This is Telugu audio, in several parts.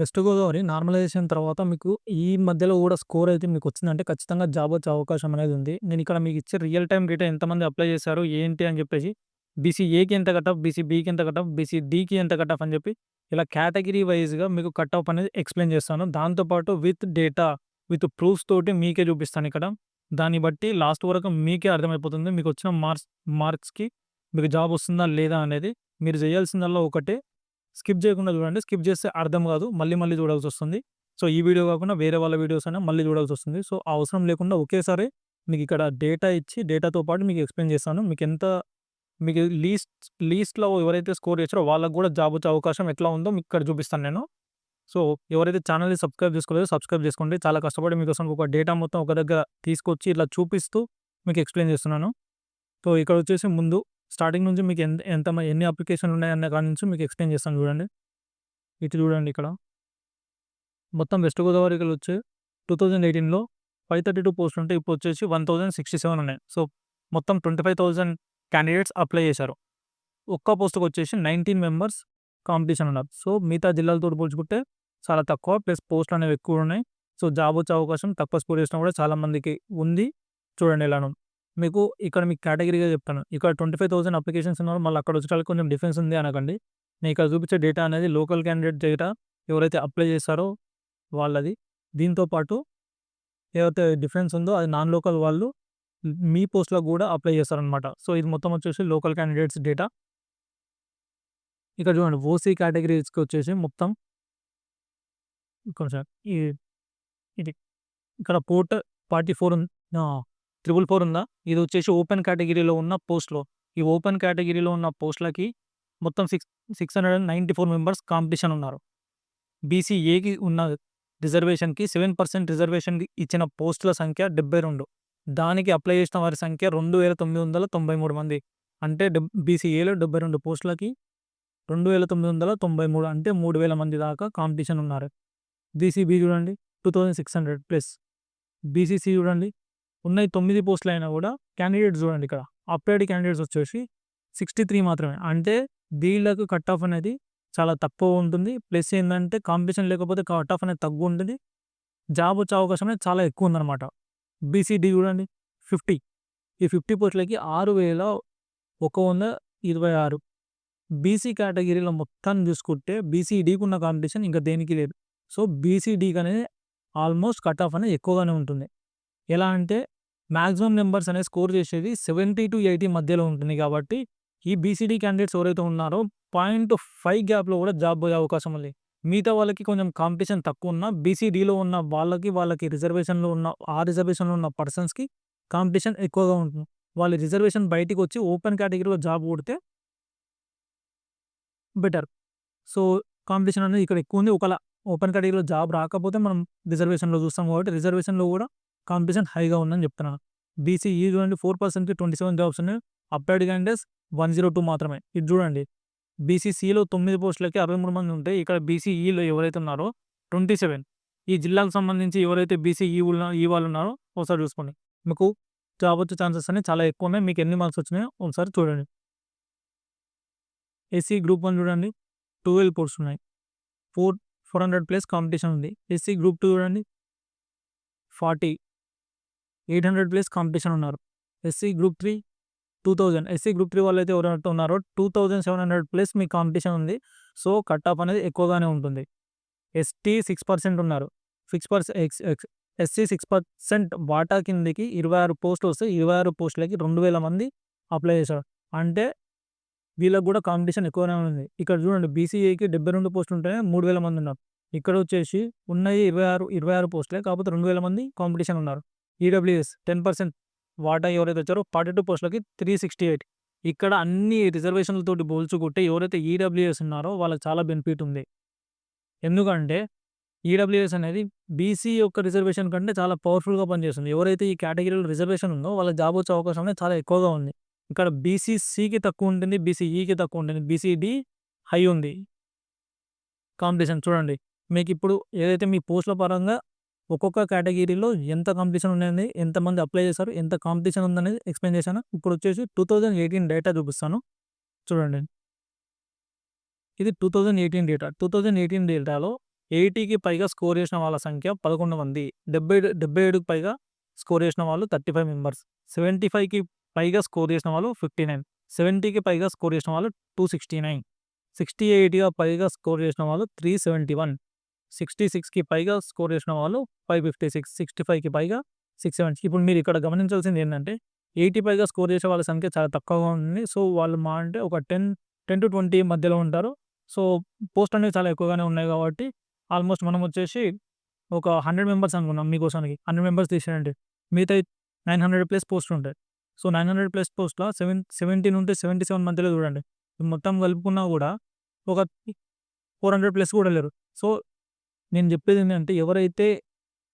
వెస్ట్ గోదావరి నార్మలైజేషన్ తర్వాత మీకు ఈ మధ్యలో కూడా స్కోర్ అయితే మీకు వచ్చిందంటే ఖచ్చితంగా జాబ్ వచ్చే అవకాశం అనేది ఉంది. నేను ఇక్కడ మీకు ఇచ్చే రియల్ టైం డేటా ఎంతమంది అప్లై చేశారు, ఏంటి అని చెప్పేసి బీసీ ఏకి ఎంత కట్ ఆఫ్, బీసీ బీకి ఎంత కట్ ఆఫ్, బీసీ డీకి ఎంత కట్ ఆఫ్ అని చెప్పి ఇలా కేటగిరీ వైజ్‌గా మీకు కట్ ఆఫ్ అనేది ఎక్స్‌ప్లెయిన్ చేస్తాను. దాంతోపాటు విత్ డేటా, విత్ ప్రూఫ్స్ తోటి మీకే చూపిస్తాను ఇక్కడ. దాన్ని బట్టి లాస్ట్ వరకు మీకే అర్థమైపోతుంది. మీకు వచ్చిన మార్క్స్ మార్క్స్‌కి మీకు జాబ్ వస్తుందా లేదా అనేది. మీరు చేయాల్సిందల్లా ఒకటే స్కిప్ చేయకుండా చూడండి. స్కిప్ చేస్తే అర్థం కాదు. మళ్ళీ మళ్ళీ చూడాల్సి వస్తుంది సో, ఈ వీడియో కాకుండా వేరే వాళ్ళ వీడియోస్ అయినా మళ్ళీ చూడాల్సొస్తుంది. సో, అవసరం లేకుండా ఒకేసారి మీకు ఇక్కడ డేటా ఇచ్చి డేటాతో పాటు మీకు ఎక్స్‌ప్లెయిన్ చేస్తాను. మీకు ఎంత మీకు లీస్ట్ లీస్ట్‌లో ఎవరైతే స్కోర్ చేసారో వాళ్ళకి కూడా జాబ్ వచ్చే అవకాశం ఎట్లా ఉందో మీకు ఇక్కడ చూపిస్తాను నేను. సో, ఎవరైతే ఛానల్‌ని సబ్స్క్రైబ్ చేసుకోలేదో సబ్స్క్రైబ్ చేసుకోండి. చాలా కష్టపడి మీకోసం ఒక డేటా మొత్తం ఒక దగ్గర తీసుకొచ్చి ఇట్లా చూపిస్తూ మీకు ఎక్స్‌ప్లెయిన్ చేస్తున్నాను. సో, ఇక్కడ వచ్చేసి ముందు స్టార్టింగ్ నుంచి మీకు ఎంత ఎంత ఎన్ని అప్లికేషన్‌లు ఉన్నాయన్న కాడి నుంచి మీకు ఎక్స్‌ప్లెయిన్ చేస్తాను చూడండి. ఇటు చూడండి ఇక్కడ. మొత్తం వెస్ట్ గోదావరికి వచ్చి 2018లో 532 పోస్టులు ఉంటే ఇప్పుడు వచ్చేసి 1067 ఉన్నాయి. సో, మొత్తం 25,000 క్యాండిడేట్స్ అప్లై చేశారు. ఒక్క పోస్ట్‌కి వచ్చేసి 19 మెంబర్స్ కాంపిటీషన్ ఉన్నారు. సో, మిగతా జిల్లాలతో పోల్చుకుంటే చాలా తక్కువ. ప్లస్ పోస్టులు అనేవి ఎక్కువ ఉన్నాయి. సో, జాబ్ వచ్చే అవకాశం తక్కువ స్కోర్ చేసిన కూడా చాలామందికి ఉంది. చూడండి ఎలానో. మీకు ఇక్కడ మీకు కేటగిరీగా చెప్తాను. ఇక్కడ 25,000 అప్లికేషన్స్ ఉన్నారు. మళ్ళీ అక్కడ వచ్చేటానికి కొంచెం డిఫరెన్స్ ఉంది అనకండి. నేను ఇక్కడ చూపించే డేటా అనేది లోకల్ క్యాండిడేట్ డేటా ఎవరైతే అప్లై చేస్తారో వాళ్ళది. దీంతో పాటు ఏదైతే డిఫరెన్స్ ఉందో అది నాన్ లోకల్ వాళ్ళు మీ పోస్ట్లో కూడా అప్లై చేస్తారనమాట. సో, ఇది మొత్తం వచ్చేసి లోకల్ క్యాండిడేట్స్ డేటా. ఇక్కడ చూడండి ఓసీ కేటగిరీస్‌కి వచ్చేసి మొత్తం కొంచెం ఈ ఇది ఇక్కడ పోర్ట్ 44 ఉంది. త్రిబుల్ ఫోర్ ఉందా? ఇది వచ్చేసి ఓపెన్ కేటగిరీలో ఉన్న పోస్ట్లో. ఈ ఓపెన్ కేటగిరీలో ఉన్న పోస్ట్లకి మొత్తం six six hundred and ninety four members competition ఉన్నారు. బీసీ ఏకి ఉన్న రిజర్వేషన్కి సెవెన్ పర్సెంట్ రిజర్వేషన్ ఇచ్చిన పోస్టుల సంఖ్య డెబ్బై రెండు. దానికి అప్లై చేసిన వారి సంఖ్య రెండు వేల తొమ్మిది వందల తొంభై మూడు మంది. అంటే డెబ్ బీసీఏలో డెబ్బై రెండు పోస్టులకి రెండు వేల తొమ్మిది వందల తొంభై మూడు అంటే మూడు వేల మంది దాకా కాంపిటీషన్ ఉన్నారు. బీసీబీ చూడండి two thousand six hundred plus. BCC చూడండి ఉన్నాయి తొమ్మిది పోస్టులు అయినా కూడా క్యాండిడేట్స్ చూడండి ఇక్కడ. అప్లైడ్ క్యాండిడేట్స్ వచ్చేసి 63 మాత్రమే. అంటే వీళ్ళకు కట్ ఆఫ్ అనేది చాలా తక్కువ ఉంటుంది. ప్లస్ ఏంటంటే కాంపిటీషన్ లేకపోతే కట్ ఆఫ్ అనేది తక్కువ ఉంటుంది. జాబ్ వచ్చే అవకాశం అనేది చాలా ఎక్కువ ఉందన్నమాట. బీసీడీ చూడండి 50. ఈ 50 పోస్టులకి 6126 బీసీ కేటగిరీలో మొత్తాన్ని చూసుకుంటే బీసీడీకి ఉన్న కాంపిటీషన్ ఇంకా దేనికి లేదు. సో, బీసీడీకి అనేది ఆల్మోస్ట్ కట్ ఆఫ్ అనేది ఎక్కువగానే ఉంటుంది. ఎలా అంటే మ్యాక్సిమం నెంబర్స్ అనేది స్కోర్ చేసేది 70-80 మధ్యలో ఉంటుంది కాబట్టి ఈ బీసీడీ క్యాండిడేట్స్ ఎవరైతే ఉన్నారో 0.5 గ్యాప్‌లో కూడా జాబ్ పోయే అవకాశం ఉంది. మిగతా వాళ్ళకి కొంచెం కాంపిటీషన్ తక్కువ ఉన్న బీసీడీలో ఉన్న వాళ్ళకి, వాళ్ళకి రిజర్వేషన్‌లో ఉన్న ఆ రిజర్వేషన్‌లో ఉన్న పర్సన్స్‌కి కాంపిటీషన్ ఎక్కువగా ఉంటుంది. వాళ్ళ రిజర్వేషన్ బయటికి వచ్చి ఓపెన్ కేటగిరీలో జాబ్ కొడితే బెటర్. సో, కాంపిటీషన్ అనేది ఇక్కడ ఎక్కువ ఉంది. ఒకవేళ ఓపెన్ కేటగిరీలో జాబ్ రాకపోతే మనం రిజర్వేషన్‌లో చూస్తాం కాబట్టి రిజర్వేషన్‌లో కూడా కాంపిటీషన్ హైగా ఉందని చెప్తున్నాను. బీసీ ఈ చూడండి ఫోర్ పర్సెంట్కి ట్వంటీ సెవెన్ జాబ్స్ ఉన్నాయి. అప్లైడ్ క్యాండిడేట్స్ 102 మాత్రమే. ఇది చూడండి. బీసీసీలో తొమ్మిది పోస్టులకి అరవై మూడు మంది ఉంటే ఇక్కడ బీసీఈలో ఎవరైతే ఉన్నారో 27 ఈ జిల్లాకు సంబంధించి ఎవరైతే బీసీఈ ఈ వాళ్ళు ఉన్నారో ఒకసారి చూసుకోండి. మీకు జాబ్ వచ్చే ఛాన్సెస్ అనేవి చాలా ఎక్కువ ఉన్నాయి. మీకు ఎన్ని మార్క్స్ వచ్చినాయో ఒకసారి చూడండి. ఎస్సీ గ్రూప్ వన్ చూడండి 12 పోస్ట్స్ ఉన్నాయి. ఫోర్ 400 ప్లస్ కాంపిటీషన్ ఉంది. ఎస్సీ గ్రూప్ టూ చూడండి 40 800 ప్లస్ కాంపిటీషన్ ఉన్నారు. SC group 3 2000 SC group three వాళ్ళు అయితే ఎవరైతే ఉన్నారో 2700 ప్లస్ మీ కాంపిటీషన్ ఉంది. సో, కట్ ఆఫ్ అనేది ఎక్కువగానే ఉంటుంది. ఎస్టీ సిక్స్ పర్సెంట్ ఉన్నారు. Six percent X X SC six percent వాటా కిందకి 26 పోస్టులు వస్తే ఇరవై ఆరు పోస్టులకి 2000 మంది అప్లై చేశారు. అంటే వీళ్ళకి కూడా కాంపిటీషన్ ఎక్కువనే ఉంది. ఇక్కడ చూడండి బీసీఏకి 72 పోస్టులు ఉంటేనే 3000 మంది ఉన్నారు. ఇక్కడ వచ్చేసి ఉన్నాయి ఇరవై ఆరు ఇరవై ఆరు పోస్టులే కాకపోతే 2000 మంది కాంపిటీషన్ ఉన్నారు. ఈడబ్ల్యూఎస్ 10% వాటా ఎవరైతే వచ్చారో 42 పోస్టులకి 368 ఇక్కడ అన్ని రిజర్వేషన్‌లతోటి పోల్చుకుంటే ఎవరైతే ఈడబ్ల్యూఎస్ ఉన్నారో వాళ్ళకి చాలా బెనిఫిట్ ఉంది. ఎందుకంటే ఈడబ్ల్యూఎస్ అనేది బీసీ యొక్క రిజర్వేషన్ కంటే చాలా పవర్‌ఫుల్‌గా పనిచేస్తుంది. ఎవరైతే ఈ కేటగిరీలో రిజర్వేషన్ ఉందో వాళ్ళ జాబ్ వచ్చే అవకాశం అనేది చాలా ఎక్కువగా ఉంది. ఇక్కడ బీసీ సికి తక్కువ ఉంటుంది. బీసీఈకి తక్కువ ఉంటుంది. బీసీడి హై ఉంది. కాంపిటీషన్ చూడండి. మీకు ఇప్పుడు ఏదైతే మీ పోస్టుల పరంగా ఒక్కొక్క కేటగిరీలో ఎంత కాంపిటీషన్ ఉన్నది, ఎంతమంది అప్లై చేశారు, ఎంత కాంపిటీషన్ ఉందనేది ఎక్స్‌ప్లెయిన్ చేశాను. ఇప్పుడు వచ్చేసి 2018 డేటా చూపిస్తాను. చూడండి. ఇది 2018 డేటా. 2018 డేటాలో ఎయిటీకి పైగా స్కోర్ చేసిన వాళ్ళ సంఖ్య పదకొండు మంది డెబ్బై డెబ్బై ఏడుకి పైగా స్కోర్ చేసిన వాళ్ళు థర్టీ ఫైవ్ మెంబర్స్ సెవెంటీ ఫైవ్కి పైగా స్కోర్ చేసిన వాళ్ళు ఫిఫ్టీ నైన్ సెవెంటీకి పైగా స్కోర్ చేసిన వాళ్ళు టూ సిక్స్టీ నైన్ సిక్స్టీ ఎయిట్గా పైగా స్కోర్ చేసిన వాళ్ళు త్రీ సెవెంటీ వన్ సిక్స్టీ సిక్స్కి పైగా స్కోర్ చేసిన వాళ్ళు ఫైవ్ ఫిఫ్టీ సిక్స్ సిక్స్టీ ఫైవ్కి పైగా సిక్స్ సెవెంటీ ఇప్పుడు మీరు ఇక్కడ గమనించాల్సింది ఏంటంటే ఎయిటీ పైగా స్కోర్ చేసే వాళ్ళ సంఖ్య చాలా తక్కువగా ఉంది. సో వాళ్ళు మా అంటే ఒక టెన్ టెన్ టు ట్వంటీ మధ్యలో ఉంటారు. సో పోస్ట్ అనేవి చాలా ఎక్కువగానే ఉన్నాయి కాబట్టి ఆల్మోస్ట్ మనం వచ్చేసి ఒక హండ్రెడ్ మెంబర్స్ అనుకున్నాం మీకోసానికి. హండ్రెడ్ మెంబర్స్ తీసేయండి. మిగతా నైన్ హండ్రెడ్ ప్లస్ పోస్ట్ ఉంటాయి. సో నైన్ హండ్రెడ్ ప్లస్ పోస్ట్లో సెవెన్ సెవెంటీ నుండి సెవెంటీ సెవెన్ మధ్యలో చూడండి. మొత్తం కలుపుకున్నా కూడా ఒక ఫోర్ హండ్రెడ్ ప్లస్ కూడా లేరు. సో నేను చెప్పేది ఏంటంటే ఎవరైతే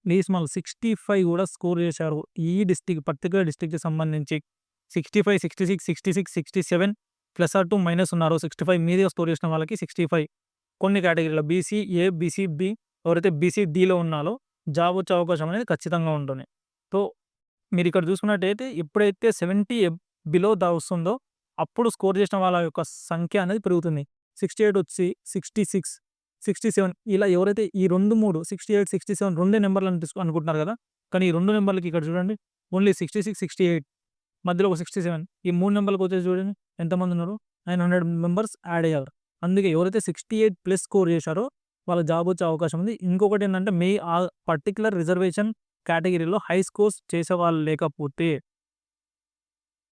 ప్లీజ్ మళ్ళీ సిక్స్టీ ఫైవ్ కూడా స్కోర్ చేశారు ఈ డిస్టిక్ పర్టికులర్ డిస్టిక్కి సంబంధించి sixty five sixty six sixty six sixty seven plus or two minus ఉన్నారు సిక్స్టీ ఫైవ్ మీదే స్కోర్ చేసిన వాళ్ళకి సిక్స్టీ ఫైవ్. కొన్ని కేటగిరీలో బీసీ ఏ బీసీ బి ఎవరైతే బీసీ డిలో ఉన్నారో జాబ్ వచ్చే అవకాశం అనేది ఖచ్చితంగా ఉంటుంది సో మీరు ఇక్కడ చూసుకున్నట్టయితే ఎప్పుడైతే సెవెంటీ బిలో దా వస్తుందో అప్పుడు స్కోర్ చేసిన వాళ్ళ యొక్క సంఖ్య అనేది పెరుగుతుంది. సిక్స్టీ ఎయిట్ వచ్చి సిక్స్టీ సిక్స్ సిక్స్టీ సెవెన్ ఇలా ఎవరైతే ఈ రెండు మూడు సిక్స్టీ ఎయిట్ సిక్స్టీ సెవెన్ రెండే నెంబర్లు అని తీసుకు అనుకుంటున్నారు కదా? కానీ ఈ రెండు నెంబర్లకి ఇక్కడ చూడండి only sixty six sixty eight మధ్యలో ఒక సిక్స్టీ సెవెన్ ఈ మూడు నెంబర్లకు వచ్చేసి చూడండి ఎంతమంది ఉన్నారు? నైన్ హండ్రెడ్ మెంబర్స్ యాడ్ అయ్యారు. అందుకే ఎవరైతే సిక్స్టీ ఎయిట్ ప్లస్ స్కోర్ చేశారో వాళ్ళ జాబ్ వచ్చే అవకాశం ఉంది. ఇంకొకటి ఏంటంటే మీ ఆ పర్టికులర్ రిజర్వేషన్ కేటగిరీలో హై స్కోర్స్ చేసేవాళ్ళు లేకపోతే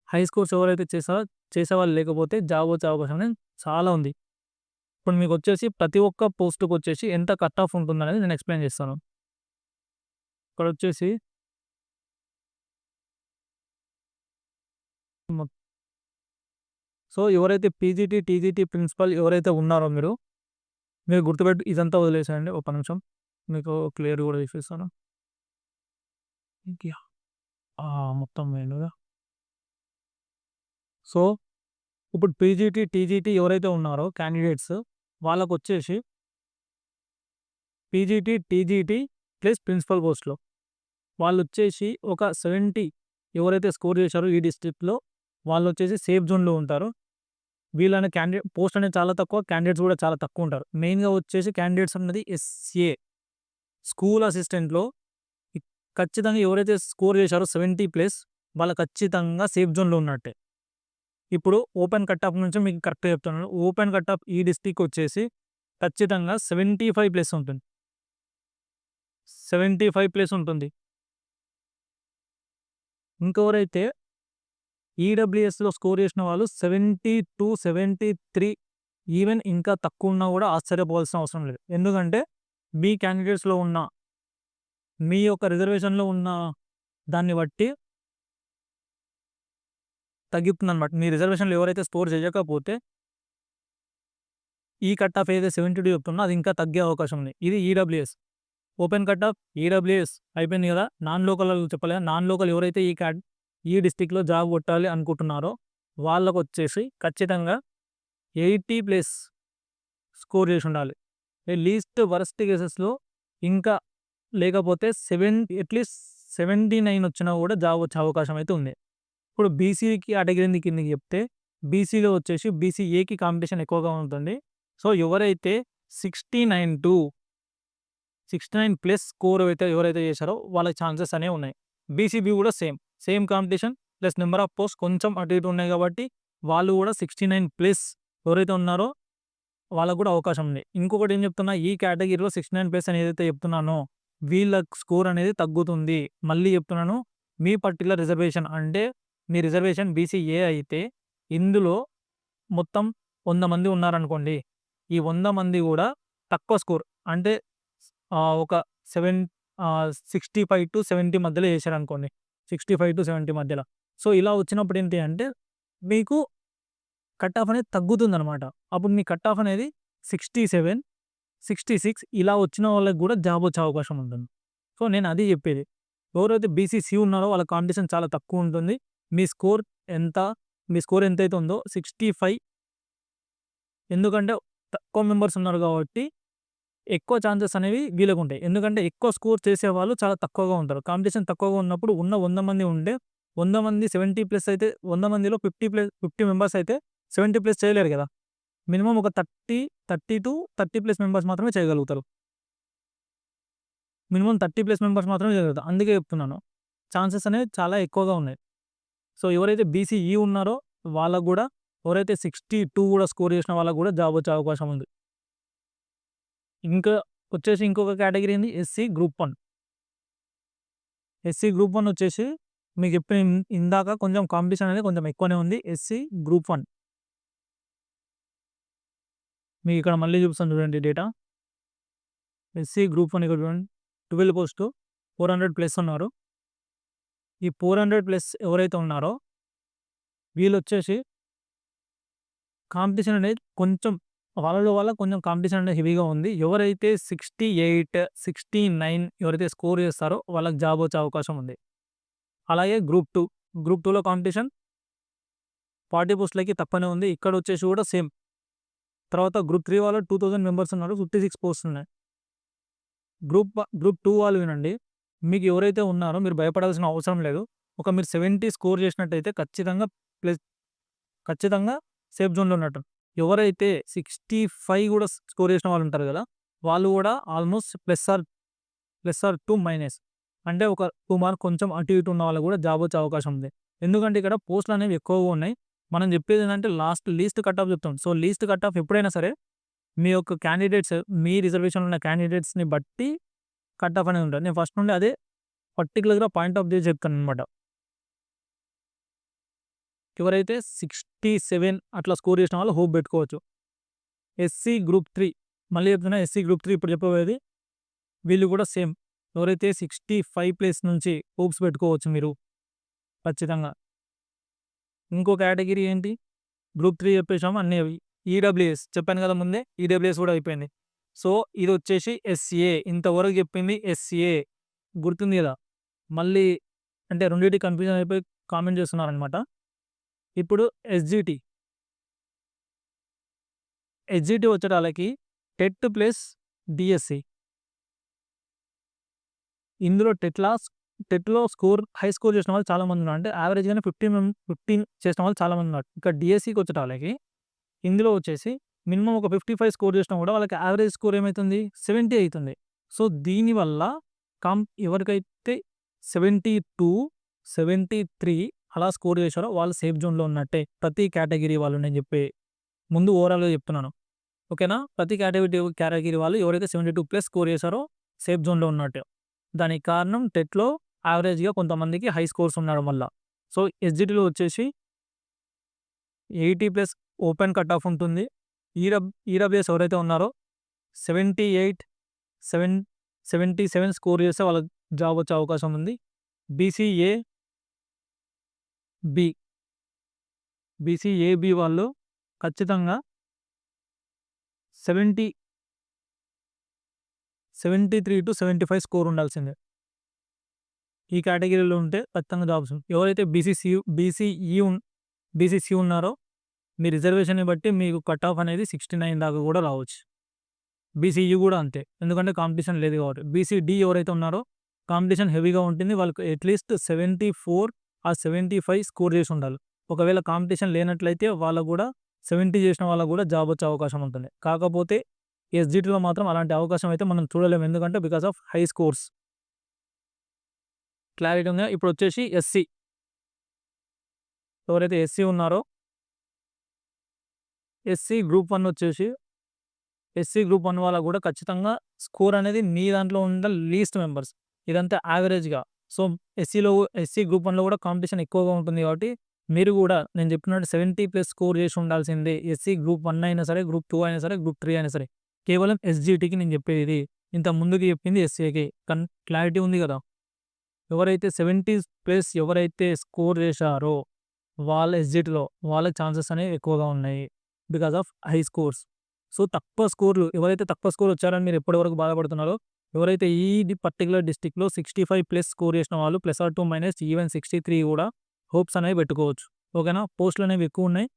హై స్కోర్స్ ఎవరైతే చేసారో చేసేవాళ్ళు లేకపోతే జాబ్ వచ్చే అవకాశం అనేది చాలా ఉంది. ఇప్పుడు మీకు వచ్చేసి ప్రతి ఒక్క పోస్ట్కి వచ్చేసి ఎంత కట్ ఆఫ్ ఉంటుందనేది నేను ఎక్స్ప్లెయిన్ చేస్తాను. ఇక్కడ వచ్చేసి సో ఎవరైతే పీజీటీ టీజీటీ ప్రిన్సిపల్ ఎవరైతే ఉన్నారో మీరు మీరు గుర్తుపెట్టు ఇదంతా వదిలేసేయండి ఒక నిమిషం. మీకు క్లియర్ కూడా చూపిస్తాను మొత్తం మెయిన్గా సో ఇప్పుడు పీజీటీ టీజీటీ ఎవరైతే ఉన్నారో క్యాండిడేట్స్ వాళ్ళకు వచ్చేసి పీజీటీ టీజీటీ ప్లస్ ప్రిన్సిపల్ పోస్ట్లో. వాళ్ళు వచ్చేసి ఒక సెవెంటీ ఎవరైతే స్కోర్ చేశారో ఈ డిస్ట్రిక్ట్లో వాళ్ళు వచ్చేసి సేఫ్ జోన్లో ఉంటారు. వీళ్ళని క్యాండిడేట్ పోస్ట్ అనేది చాలా తక్కువ క్యాండిడేట్స్ కూడా చాలా తక్కువ ఉంటారు. మెయిన్గా వచ్చేసి క్యాండిడేట్స్ అన్నది ఎస్ఏ. స్కూల్ అసిస్టెంట్లో ఖచ్చితంగా ఎవరైతే స్కోర్ చేశారో సెవెంటీ ప్లస్ వాళ్ళు ఖచ్చితంగా సేఫ్ జోన్లో ఉన్నట్టే. ఇప్పుడు ఓపెన్ కట్ నుంచి మీకు కరెక్ట్గా చెప్తున్నాను. ఓపెన్ కట్ ఈ డిస్టిక్ వచ్చేసి ఖచ్చితంగా సెవెంటీ ఫైవ్ ప్లస్ ఉంటుంది. సెవెంటీ ఫైవ్ ప్లస్ ఉంటుంది. ఇంకెవరైతే ఈడబ్ల్యూఎస్లో స్కోర్ చేసిన వాళ్ళు seventy two seventy three even ఇంకా తక్కువ ఉన్నా కూడా ఆశ్చర్యపోవాల్సిన అవసరం లేదు. ఎందుకంటే మీ క్యాండిడేట్స్లో ఉన్న మీ యొక్క రిజర్వేషన్లో ఉన్న దాన్ని బట్టి తగ్గుతుందనమాట మీ రిజర్వేషన్లో ఎవరైతే స్కోర్ చేయకపోతే ఈ కట్ ఆఫ్ ఏదైతే సెవెంటీ టూ చెప్తున్నా అది ఇంకా తగ్గే అవకాశం ఉంది. ఇది EWS. Open cut off EWS అయిపోయింది కదా. నాన్ లోకల్ చెప్పలేదు? నాన్ లోకల్ ఎవరైతే ఈ క్యాట్ ఈ డిస్టిక్లో జాబ్ కొట్టాలి అనుకుంటున్నారో వాళ్ళకు వచ్చేసి ఖచ్చితంగా ఎయిటీ ప్లస్ స్కోర్ చేసి ఉండాలి. లీస్ట్ వరస్ట్ కేసెస్లో ఇంకా లేకపోతే సెవెన్ అట్లీస్ట్ సెవెంటీ నైన్ వచ్చినా కూడా జాబ్ వచ్చే అవకాశం అయితే ఉంది. ఇప్పుడు బీసీకి కేటగిరీ కిందకి చెప్తే బీసీలో వచ్చేసి బీసీ ఏకి కాంపిటీషన్ ఎక్కువగా ఉంటుంది సో ఎవరైతే sixty nine to sixty nine plus score అయితే ఎవరైతే చేశారో వాళ్ళకి ఛాన్సెస్ అనేవి ఉన్నాయి. బీసీబీ కూడా same. Same competition plus number of post కొంచెం అటు ఇటు ఉన్నాయి కాబట్టి వాళ్ళు కూడా సిక్స్టీ నైన్ ప్లస్ ఎవరైతే ఉన్నారో వాళ్ళకు కూడా అవకాశం ఉంది. ఇంకొకటి ఏం చెప్తున్నా ఈ కేటగిరీలో సిక్స్టీ నైన్ ప్లస్ అనేది ఏదైతే చెప్తున్నానో వీళ్ళ స్కోర్ అనేది తగ్గుతుంది. మళ్ళీ చెప్తున్నాను మీ పర్టికులర్ రిజర్వేషన్ అంటే మీ రిజర్వేషన్ బీసీఏ అయితే ఇందులో మొత్తం వంద మంది ఉన్నారనుకోండి ఈ వంద మంది కూడా తక్కువ స్కోర్ అంటే ఒక seven sixty five to seventy మధ్యలో చేశారనుకోండి సిక్స్టీ ఫైవ్ టు సెవెంటీ మధ్యలో. సో ఇలా వచ్చినప్పుడు ఏంటి అంటే మీకు కట్ ఆఫ్ అనేది తగ్గుతుంది అనమాట అప్పుడు మీ కట్ ఆఫ్ అనేది సిక్స్టీ సెవెన్ సిక్స్టీ సిక్స్ ఇలా వచ్చిన వాళ్ళకి కూడా జాబ్ వచ్చే అవకాశం ఉంటుంది. సో నేను అది చెప్పేది. ఎవరైతే బీసీసీ ఉన్నారో వాళ్ళ కాంపిటీషన్ చాలా తక్కువ ఉంటుంది. మీ స్కోర్ ఎంత? మీ స్కోర్ ఎంతైతే ఉందో సిక్స్టీ ఫైవ్. ఎందుకంటే తక్కువ మెంబర్స్ ఉన్నారు కాబట్టి ఎక్కువ ఛాన్సెస్ అనేవి వీళ్ళకు ఉంటాయి. ఎందుకంటే ఎక్కువ స్కోర్ చేసే వాళ్ళు చాలా తక్కువగా ఉంటారు. కాంపిటీషన్ తక్కువగా ఉన్నప్పుడు ఉన్న వంద మంది ఉంటే వంద మంది సెవెంటీ ప్లస్ అయితే వంద మందిలో ఫిఫ్టీ ప్లస్ ఫిఫ్టీ మెంబర్స్ అయితే సెవెంటీ ప్లస్ చేయలేరు కదా. మినిమం ఒక thirty thirty to thirty plus members మాత్రమే చేయగలుగుతారు. మినిమం థర్టీ ప్లస్ మెంబర్స్ మాత్రమే చేయగలుగుతారు. అందుకే చెప్తున్నాను. ఛాన్సెస్ అనేవి చాలా ఎక్కువగా ఉన్నాయి. సో ఎవరైతే బీసీఈ ఉన్నారో వాళ్ళకు కూడా ఎవరైతే సిక్స్టీ టూ కూడా స్కోర్ చేసిన వాళ్ళకు కూడా జాబ్ వచ్చే అవకాశం ఉంది. ఇంకా వచ్చేసి ఇంకొక కేటగిరీ ఏంది? SC group one SC group one వచ్చేసి మీకు చెప్పిన ఇందాక కొంచెం కాంపిటీషన్ అనేది కొంచెం ఎక్కువనే ఉంది. ఎస్సీ గ్రూప్ వన్ మీకు ఇక్కడ మళ్ళీ చూపిస్తాను చూడండి డేటా ఎస్సీ గ్రూప్ వన్ ఇక్కడ చూడండి. Twelve post four hundred plus ఉన్నారు. ఈ ఫోర్ హండ్రెడ్ ప్లస్ ఎవరైతే ఉన్నారో వీళ్ళు వచ్చేసి కాంపిటీషన్ అనేది కొంచెం వాళ్ళలో వల్ల కొంచెం కాంపిటీషన్ అనేది హెవీగా ఉంది. ఎవరైతే సిక్స్టీ ఎయిట్ సిక్స్టీ నైన్ ఎవరైతే స్కోర్ చేస్తారో వాళ్ళకి జాబ్ వచ్చే అవకాశం ఉంది. అలాగే గ్రూప్ టూ గ్రూప్ టూలో కాంపిటీషన్ ఫార్టీ పోస్టులకి తప్పనే ఉంది. ఇక్కడ వచ్చేసి కూడా సేమ్. తర్వాత గ్రూప్ త్రీ వాళ్ళు టూ థౌజండ్ మెంబర్స్ ఉన్నారు. ఫిఫ్టీ సిక్స్ పోస్ట్ ఉన్నాయి. గ్రూప్ గ్రూప్ టూ వాళ్ళు వినండి. మీకు ఎవరైతే ఉన్నారో మీరు భయపడాల్సిన అవసరం లేదు. ఒక మీరు సెవెంటీ స్కోర్ చేసినట్టయితే ఖచ్చితంగా ప్లస్ ఖచ్చితంగా సేఫ్ జోన్లో ఉన్నట్టు. ఎవరైతే సిక్స్టీ ఫైవ్ కూడా స్కోర్ చేసిన వాళ్ళు ఉంటారు కదా వాళ్ళు కూడా almost plus or plus or two minus. అంటే ఒక టూ మార్క్ కొంచెం అటు ఇటు ఉన్న వాళ్ళు కూడా జాబ్ వచ్చే అవకాశం ఉంది. ఎందుకంటే ఇక్కడ పోస్టులు అనేవి ఎక్కువగా ఉన్నాయి. మనం చెప్పేది ఏంటంటే లాస్ట్ లీస్ట్ కట్ ఆఫ్ చెప్తాం. సో లీస్ట్ కట్ ఆఫ్ ఎప్పుడైనా సరే మీ యొక్క క్యాండిడేట్స్ మీ రిజర్వేషన్ ఉన్న క్యాండిడేట్స్ని బట్టి కట్ ఆఫ్ అనేది ఉంటుంది. నేను ఫస్ట్ నుండి అదే పర్టికులర్గా పాయింట్ ఆఫ్ వ్యూ చెప్తాను అనమాట ఎవరైతే సిక్స్టీ సెవెన్ అట్లా స్కోర్ చేసిన వాళ్ళు హోప్ పెట్టుకోవచ్చు. ఎస్సీ గ్రూప్ త్రీ మళ్ళీ చెప్తున్నా ఎస్సీ గ్రూప్ త్రీ ఇప్పుడు చెప్పబోయేది వీళ్ళు కూడా సేమ్. ఎవరైతే సిక్స్టీ ఫైవ్ ప్లేస్ నుంచి హోప్స్ పెట్టుకోవచ్చు మీరు ఖచ్చితంగా. ఇంకో కేటగిరీ ఏంటి? గ్రూప్ త్రీ చెప్పేసాము అన్నీ అవి. ఈడబ్ల్యూఎస్ చెప్పాను కదా ముందే ఈడబ్ల్యూఎస్ కూడా అయిపోయింది. సో ఇది వచ్చేసి ఎస్ఏ ఇంతవరకు చెప్పింది ఎస్ఏ గుర్తుంది కదా? మళ్ళీ అంటే రెండింటి కన్ఫ్యూజన్ అయిపోయి కామెంట్ చేస్తున్నారనమాట ఇప్పుడు ఎస్జిటి. ఎస్జిటి వచ్చేటాలకి టెట్ ప్లస్ డిఎస్సి. ఇందులో టెట్లా టెట్లో స్కోర్ హై స్కోర్ చేసిన వాళ్ళు చాలా మంది ఉన్నారు. అంటే యావరేజ్గానే ఫిఫ్టీన్ ఫిఫ్టీన్ చేసిన వాళ్ళు చాలామంది ఉన్నారు. ఇక డిఎస్సికి వచ్చేటాలకి ఇందులో వచ్చేసి మినిమం ఒక ఫిఫ్టీ ఫైవ్ స్కోర్ చేసినా కూడా వాళ్ళకి యావరేజ్ స్కోర్ ఏమవుతుంది సెవెంటీ అవుతుంది. సో దీనివల్ల కాం ఎవరికైతే సెవెంటీ టూ సెవెంటీ త్రీ అలా స్కోర్ చేశారో వాళ్ళు సేఫ్ జోన్లో ఉన్నట్టే. ప్రతి కేటగిరీ వాళ్ళు నేను చెప్పే ముందు ఓవరాల్గా చెప్తున్నాను. ఓకేనా? ప్రతి కేటగిరీ కేటగిరీ వాళ్ళు ఎవరైతే సెవెంటీ టూ ప్లస్ స్కోర్ చేశారో సేఫ్ జోన్లో ఉన్నట్టే. దానికి కారణం టెట్లో యావరేజ్గా కొంతమందికి హై స్కోర్స్ ఉండడం వల్ల. సో ఎస్జిటీలో వచ్చేసి eighty plus open cut off ఉంటుంది. ఈరబ్ ఈడబ్ల్యూఎస్ ఎవరైతే ఉన్నారో seventy eight seven seventy seven score చేస్తే వాళ్ళకి జాబ్ వచ్చే అవకాశం ఉంది. బీసీఏ బి బీసీఏబి వాళ్ళు ఖచ్చితంగా seventy seventy three to seventy five score ఉండాల్సిందే. ఈ కేటగిరీలో ఉంటే ఖచ్చితంగా జాబ్స్. ఎవరైతే బీసీసీ బీసీఈ బీసీసీ ఉన్నారో మీ రిజర్వేషన్ని బట్టి మీకు కట్ ఆఫ్ అనేది సిక్స్టీ నైన్ దాకా కూడా రావచ్చు. బీసీఈ కూడా అంతే. ఎందుకంటే కాంపిటీషన్ లేదు కాబట్టి. బీసీడీ ఎవరైతే ఉన్నారో కాంపిటీషన్ హెవీగా ఉంటుంది. వాళ్ళకి అట్లీస్ట్ సెవెంటీ ఫోర్ ఆ సెవెంటీ ఫైవ్ స్కోర్ చేసి ఉండాలి. ఒకవేళ కాంపిటీషన్ లేనట్లయితే వాళ్ళకు కూడా సెవెంటీ చేసిన వాళ్ళకు కూడా జాబ్ వచ్చే అవకాశం ఉంటుంది. కాకపోతే ఎస్జిటిలో మాత్రం అలాంటి అవకాశం అయితే మనం చూడలేము. ఎందుకంటే because of high scores. Clarity ఉందా? ఇప్పుడు వచ్చేసి ఎస్సీ. ఎవరైతే ఎస్సీ ఉన్నారో ఎస్సీ గ్రూప్ వన్ వచ్చేసి ఎస్సీ గ్రూప్ వన్ వాళ్ళ కూడా ఖచ్చితంగా స్కోర్ అనేది మీ దాంట్లో ఉన్న లీస్ట్ మెంబర్స్ ఇదంతా యావరేజ్గా సో ఎస్సీలో ఎస్సీ గ్రూప్ వన్లో కూడా కాంపిటీషన్ ఎక్కువగా ఉంటుంది కాబట్టి మీరు కూడా నేను చెప్పినట్టు సెవెంటీ ప్లస్ స్కోర్ చేసి ఉండాల్సిందే. ఎస్సీ గ్రూప్ వన్ అయినా సరే గ్రూప్ టూ అయినా సరే గ్రూప్ త్రీ అయినా సరే. కేవలం ఎస్జిటికి నేను చెప్పేది ఇంత ముందుకి చెప్పింది ఎస్సీకి కన్ క్లారిటీ ఉంది కదా. ఎవరైతే సెవెంటీ ప్లస్ ఎవరైతే స్కోర్ చేశారో వాళ్ళ ఎస్జిటిలో వాళ్ళ ఛాన్సెస్ అనేవి ఎక్కువగా ఉన్నాయి. Because of high scores so తక్కువ స్కోర్లు ఎవరైతే తక్కువ స్కోర్ వచ్చారని మీరు ఎప్పటి వరకు బాధపడుతున్నారో ఎవరైతే ఈ పర్టికులర్ డిస్టిక్లో సిక్స్టీ ఫైవ్ ప్లస్ స్కోర్ చేసిన వాళ్ళు plus or two minus even sixty three కూడా హోప్స్ అనేవి పెట్టుకోవచ్చు. ఓకేనా? పోస్టులు అనేవి ఎక్కువ ఉన్నాయి.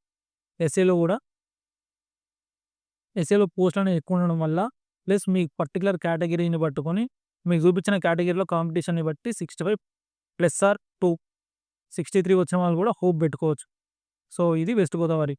ఎస్ఏలో కూడా. ఎస్ఏలో పోస్టులు అనేవి ఎక్కువ ఉండడం వల్ల ప్లస్ మీ పర్టికులర్ కేటగిరీని పట్టుకొని మీకు చూపించిన కేటగిరీలో కాంపిటీషన్ని బట్టి sixty five plus or two sixty three వచ్చిన వాళ్ళు కూడా హోప్ పెట్టుకోవచ్చు. సో ఇది వెస్ట్ గోదావరి.